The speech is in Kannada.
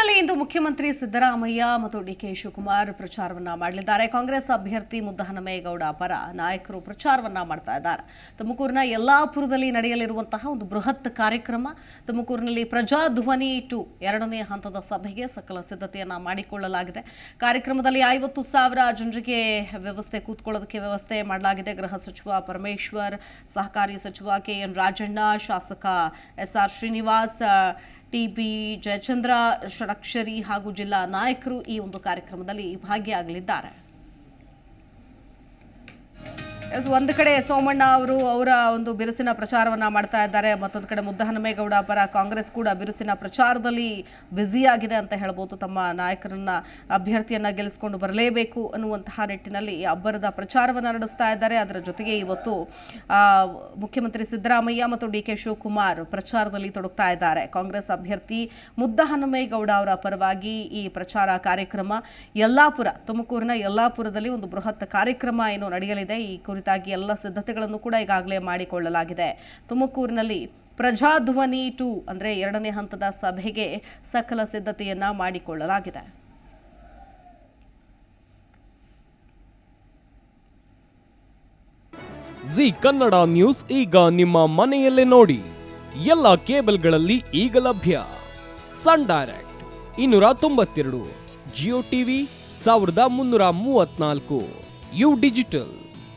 ತುಮಕೂರಿನಲ್ಲಿ ಇಂದು ಮುಖ್ಯಮಂತ್ರಿ ಸಿದ್ದರಾಮಯ್ಯ ಮತ್ತು ಡಿಕೆ ಶಿವಕುಮಾರ್ ಪ್ರಚಾರವನ್ನ ಮಾಡಲಿದ್ದಾರೆ. ಕಾಂಗ್ರೆಸ್ ಅಭ್ಯರ್ಥಿ ಮುದ್ದಹನಮೇಗೌಡ ಪರ ನಾಯಕರು ಪ್ರಚಾರವನ್ನ ಮಾಡ್ತಾ ಇದ್ದಾರೆ. ತುಮಕೂರಿನ ಯಲ್ಲಾಪುರದಲ್ಲಿ ನಡೆಯಲಿರುವಂತಹ ಒಂದು ಬೃಹತ್ ಕಾರ್ಯಕ್ರಮ, ತುಮಕೂರಿನಲ್ಲಿ ಪ್ರಜಾಧ್ವನಿ ಟು ಎರಡನೇ ಹಂತದ ಸಭೆಗೆ ಸಕಲ ಸಿದ್ಧತೆಯನ್ನ ಮಾಡಿಕೊಳ್ಳಲಾಗಿದೆ. ಕಾರ್ಯಕ್ರಮದಲ್ಲಿ ಐವತ್ತು ಸಾವಿರ ಜನರಿಗೆ ವ್ಯವಸ್ಥೆ, ಕೂತ್ಕೊಳ್ಳೋದಕ್ಕೆ ವ್ಯವಸ್ಥೆ ಮಾಡಲಾಗಿದೆ. ಗೃಹ ಸಚಿವ ಪರಮೇಶ್ವರ್, ಸಹಕಾರಿ ಸಚಿವ ಕೆ ಎನ್ ರಾಜಣ್ಣ, ಶಾಸಕ S R Srinivas TB Jayachandra Shadakshari ಹಾಗೂ ಜಿಲ್ಲಾ ನಾಯಕರು ಈ ಒಂದು ಕಾರ್ಯಕ್ರಮದಲ್ಲಿ ಭಾಗಿಯಾಗಲಿದ್ದಾರೆ. ಒಂದು ಕಡೆ ಸೋಮಣ್ಣ ಅವರು ಅವರ ಒಂದು ಬಿರುಸಿನ ಪ್ರಚಾರವನ್ನ ಮಾಡ್ತಾ ಇದ್ದಾರೆ, ಮತ್ತೊಂದು ಕಡೆ ಮುದ್ದಹನುಮೇಗೌಡ ಪರ ಕಾಂಗ್ರೆಸ್ ಕೂಡ ಬಿರುಸಿನ ಪ್ರಚಾರದಲ್ಲಿ ಬ್ಯುಸಿಯಾಗಿದೆ ಅಂತ ಹೇಳ್ಬೋದು. ತಮ್ಮ ನಾಯಕರನ್ನ ಅಭ್ಯರ್ಥಿಯನ್ನ ಗೆಲ್ಲಿಸಿಕೊಂಡು ಬರಲೇಬೇಕು ಅನ್ನುವಂತಹ ನಿಟ್ಟಿನಲ್ಲಿ ಅಬ್ಬರದ ಪ್ರಚಾರವನ್ನ ನಡೆಸ್ತಾ ಇದ್ದಾರೆ. ಅದರ ಜೊತೆಗೆ ಇವತ್ತು ಮುಖ್ಯಮಂತ್ರಿ ಸಿದ್ದರಾಮಯ್ಯ ಮತ್ತು ಡಿ ಕೆ ಶಿವಕುಮಾರ್ ಪ್ರಚಾರದಲ್ಲಿ ತೊಡಗ್ತಾ ಇದ್ದಾರೆ. ಕಾಂಗ್ರೆಸ್ ಅಭ್ಯರ್ಥಿ ಮುದ್ದಹನುಮೇಗೌಡ ಅವರ ಪರವಾಗಿ ಈ ಪ್ರಚಾರ ಕಾರ್ಯಕ್ರಮ ಯಲ್ಲಾಪುರ, ತುಮಕೂರಿನ ಯಲ್ಲಾಪುರದಲ್ಲಿ ಒಂದು ಬೃಹತ್ ಕಾರ್ಯಕ್ರಮ ಏನು ನಡೆಯಲಿದೆ. ಈ ಕುರಿತಾಗಿ ಎಲ್ಲ ಸಿದ್ಧತೆಗಳನ್ನು ಕೂಡ ಈಗಾಗಲೇ ಮಾಡಿಕೊಳ್ಳಲಾಗಿದೆ. ತುಮಕೂರಿನಲ್ಲಿ ಪ್ರಜಾಧ್ವನಿ ಟು ಅಂದರೆ ಎರಡನೇ ಹಂತದ ಸಭೆಗೆ ಸಕಲ ಸಿದ್ಧತೆಯನ್ನು ಮಾಡಿಕೊಳ್ಳಲಾಗಿದೆ. ಜಿ ಕನ್ನಡ ನ್ಯೂಸ್ ಈಗ ನಿಮ್ಮ ಮನೆಯಲ್ಲೇ ನೋಡಿ. ಎಲ್ಲ ಕೇಬಲ್ಗಳಲ್ಲಿ ಈಗ ಲಭ್ಯ. ಸನ್ ಡೈರೆಕ್ಟ್ ಇನ್ನೂರ ತೊಂಬತ್ತೆರಡು, ಜಿಯೋ ಟಿವಿ ಸಾವಿರದ ಮುನ್ನೂರ ಮೂವತ್ನಾಲ್ಕು ಯು ಡಿಜಿಟಲ್.